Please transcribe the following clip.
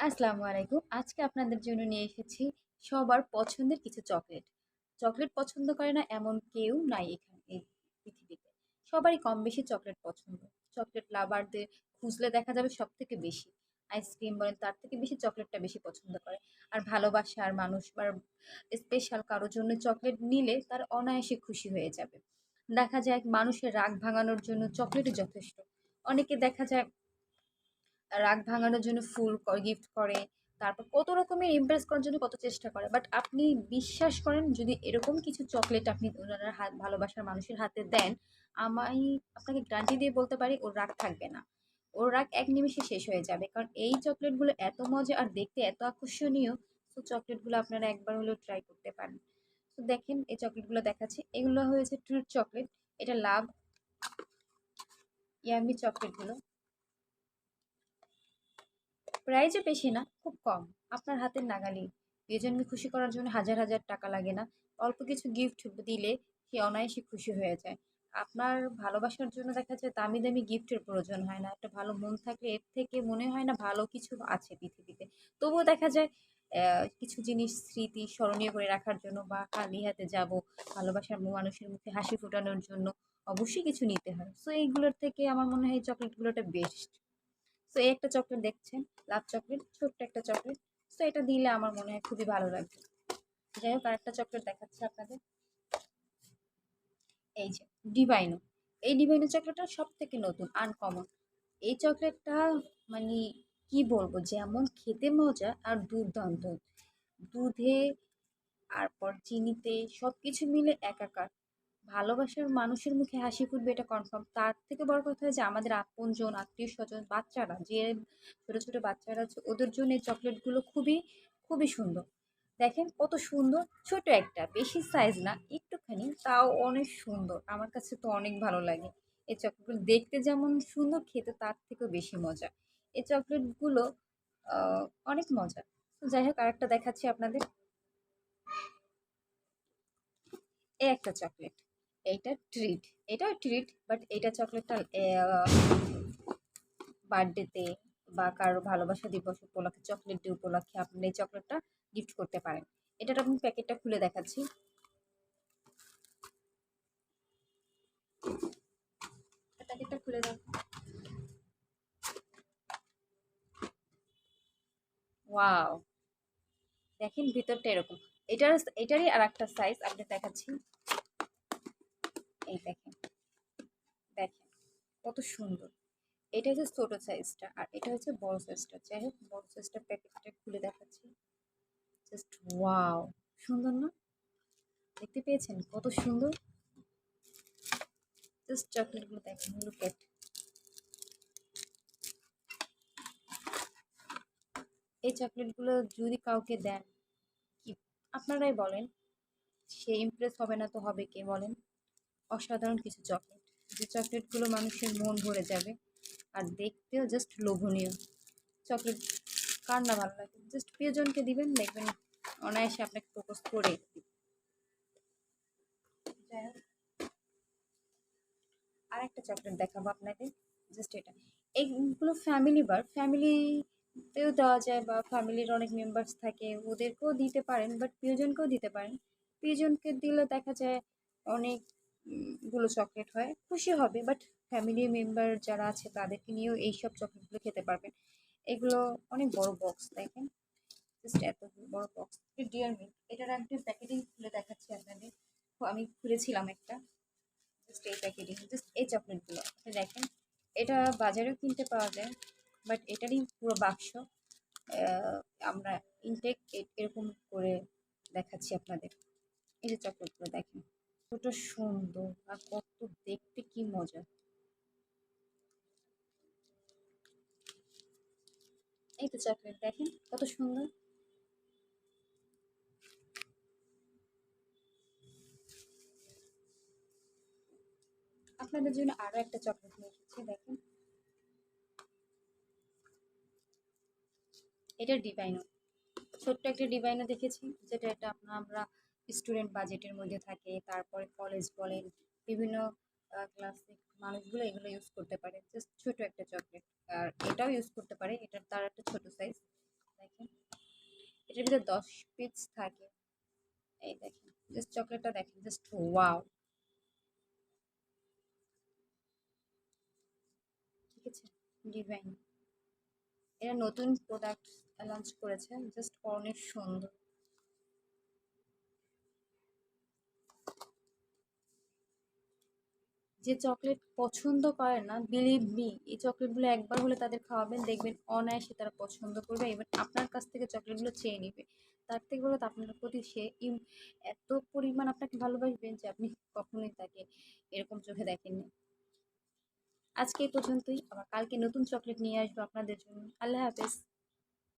আসসালামু আলাইকুম। আজকে আপনাদের জন্য নিয়ে এসেছি সবার পছন্দের কিছু চকলেট। চকলেট পছন্দ করে না এমন কেউ নাই এখানে, এই পৃথিবীতে। সবারই কম বেশি চকলেট পছন্দ। চকলেট লাভারদের খুঁজলে দেখা যাবে সব থেকে বেশি। আইসক্রিম বলেন, তার থেকে বেশি চকলেটটা বেশি পছন্দ করে। আর ভালোবাসার মানুষ বা স্পেশাল কারোর জন্য চকলেট নিলে তার অনায়াসে খুশি হয়ে যাবে। দেখা যায় মানুষের রাগ ভাঙানোর জন্য চকলেটই যথেষ্ট। অনেকে দেখা যায় রাগ ভাঙানোর জন্য ফুল গিফট করে, তারপর কত রকমের ইমপ্রেস করার জন্য কত চেষ্টা করে। বাট আপনি বিশ্বাস করেন, যদি এরকম কিছু চকলেট আপনি ওনার হাত, ভালোবাসার মানুষের হাতে দেন, আমি আপনাকে গ্যারান্টি দিয়ে বলতে পারি, ওর রাগ থাকবে না। ওর রাগ এক নিমেষে শেষ হয়ে যাবে, কারণ এই চকলেটগুলো এত মজা আর দেখতে এত আকর্ষণীয় তো চকলেটগুলো আপনারা একবার হলেও ট্রাই করতে পারেন। তো দেখেন, এই চকলেটগুলো দেখাচ্ছি। এগুলো হয়েছে ট্রুথ চকলেট এটা লাভ ইয়ামি চকলেটগুলো প্রাইজও বেশি না, খুব কম। আপনার হাতের নাগালি প্রিয়জনকে খুশি করার জন্য হাজার হাজার টাকা লাগে না। অল্প কিছু গিফট দিলে সে অনায়াসে খুশি হয়ে যায়। আপনার ভালোবাসার জন্য দেখা যায় দামি দামি গিফটের প্রয়োজন হয় না। একটা ভালো মন থাকলে এর থেকে মনে হয় না ভালো কিছু আছে পৃথিবীতে। তবুও দেখা যায় কিছু জিনিস স্মৃতি স্মরণীয় করে রাখার জন্য বা খালি হাতে যাব ভালোবাসার মানুষের মুখে হাসি ফোটানোর জন্য অবশ্যই কিছু নিতে হয়। সো এইগুলোর থেকে আমার মনে হয় চকলেটগুলোটা বেস্ট সো এই একটা চকলেট দেখছেন লাভ চকলেট ছোট্ট একটা চকলেট সো এটা দিলে আমার মনে হয় খুবই ভালো লাগবে। যাই হোক, আরেকটা চকলেট দেখাচ্ছি আপনাদের। এই যে ডিভাইনো এই ডিভাইনো চকলেটটা সব থেকে নতুন আনকমন এই চকলেটটা মানে কি বলব, যেমন খেতে মজা আর দুর্দান্ত। দুধে তারপর চিনিতে সব কিছু মিলে একাকার। ভালোবাসার মানুষের মুখে হাসি ফুটবে এটা কনফার্ম তার থেকে বড় কথা যে আমাদের আপনজন আত্মীয় স্বজন বাচ্চারা, যে ছোটো ছোটো বাচ্চারা আছে, ওদের জন্য এই চকলেটগুলো খুবই খুবই সুন্দর। দেখেন কত সুন্দর, ছোট একটা, বেশি সাইজ না, একটুখানি, তাও অনেক সুন্দর। আমার কাছে তো অনেক ভালো লাগে। এই চকলেটগুলো দেখতে যেমন সুন্দর, খেতে তার থেকেও বেশি মজা। এই চকলেটগুলো অনেক মজা। যাই হোক, আরেকটা দেখাচ্ছি আপনাদের। এ একটা চকলেট এইটা ট্রিট এটাও ট্রিট বাট এটা চকলেটটা বার্থডেতে বা কারও ভালোবাসা দিবস উপলক্ষে চকলেট ডে উপলক্ষে আপনি এই চকলেটটা গিফট করতে পারেন। এটার আমি প্যাকেটটা খুলে দেখাচ্ছি। প্যাকেটটা খুলে দেখো। ওয়াও দেখেন ভিতরটা এরকম। এটার, এটারই আর একটা সাইজ আপনি দেখাচ্ছি। এই দেখেন। দেখেন, কত সুন্দর। এটা হচ্ছে ছোটো সাইজটা আর এটা হচ্ছে বড় সাইজটা যাই হোক, বড় সাইজটা প্যাকেটটা খুলে দেখাচ্ছি। জাস্ট ওয়াও সুন্দর না? দেখতে পেয়েছেন কত সুন্দর? জাস্ট চকলেটগুলো দেখেন লুকেট এই চকলেটগুলো যদি কাউকে দেন, কি আপনারাই বলেন? সে ইমপ্রেস হবে না তো হবে কে বলেন? অসাধারণ কিছু চকলেট যে চকলেটগুলো মানুষের মন ভরে যাবে। আর দেখতেও জাস্ট লোভনীয়। চকলেট কার না ভালো লাগে? জাস্ট প্রিয়জনকে দিবেন, দেখবেন অনায়াসে আপনাকে প্রপোজ করে আর একটা চকলেট দেখাবো আপনাকে জাস্ট এটা। এইগুলো ফ্যামিলি বার ফ্যামিলিতেও দেওয়া যায় বা ফ্যামিলির অনেক মেম্বার্স থাকে। ওদেরকেও দিতে পারেন বাট প্রিয়জনকেও দিতে পারেন। প্রিয়জনকে দিলে দেখা যায় অনেক গুলো চকলেট হয়, খুশি হবে বাট ফ্যামিলি মেম্বার যারা আছে তাদেরকে নিয়েও এইসব চকলেটগুলো খেতে পারবেন। এগুলো অনেক বড় বক্স দেখেন? জাস্ট এত বড় বক্স ডিয়ার মিল্ক এটার একটি প্যাকেটিং খুলে দেখাচ্ছি আপনাদের। আমি খুলেছিলাম একটা। জাস্ট এই প্যাকেটিং জাস্ট এই চকলেটগুলো দেখেন, এটা বাজারেও কিনতে পাওয়া যায় বাট এটারই পুরো বাক্স। আমরা ইনটেক এরকম করে দেখাচ্ছি আপনাদের। এই যে চকলেটগুলো দেখেন। কতটা সুন্দর আর কত দেখতে কি মজা। এই তো চকলেট দেখেন কত সুন্দর। আপনাদের জন্য আরও একটা চকলেট নিয়ে এসেছি, দেখেন। এটা ডিভাইনো ছোট্ট একটা ডিভাইনো দেখেছি, যেটা এটা আপনার আমরা স্টুডেন্ট বাজেটের মধ্যে থাকে, তারপরে কলেজ বলেন, বিভিন্ন ক্লাসিক মানুষগুলো এগুলো ইউজ করতে পারে। জাস্ট ছোটো একটা চকলেট আর এটাও ইউজ করতে পারে। এটার তার একটা ছোটো সাইজ দেখেন। এটার ভিতরে দশ পিস থাকে। এই দেখেন। জাস্ট চকলেটটা দেখেন। জাস্ট ওয়াও ঠিক আছে? ডিভাইন এরা নতুন প্রোডাক্ট লঞ্চ করেছে। জাস্ট অনেক সুন্দর। যে চকলেট পছন্দ করে না বিলিভ মি এই চকলেটগুলো একবার হলে তাদের খাওয়াবেন, দেখবেন অনায়াসে তারা পছন্দ করবে এবার আপনার কাছ থেকে চকলেটগুলো চেয়ে নেবে। তার থেকে বলো আপনার প্রতি সে এত পরিমাণ আপনাকে ভালোবাসবেন যে আপনি কখনোই তাকে এরকম চোখে দেখেননি। আজকে এই পর্যন্তই, আবার কালকে নতুন চকলেট নিয়ে আসব আপনাদের জন্য। আল্লাহ হাফেজ।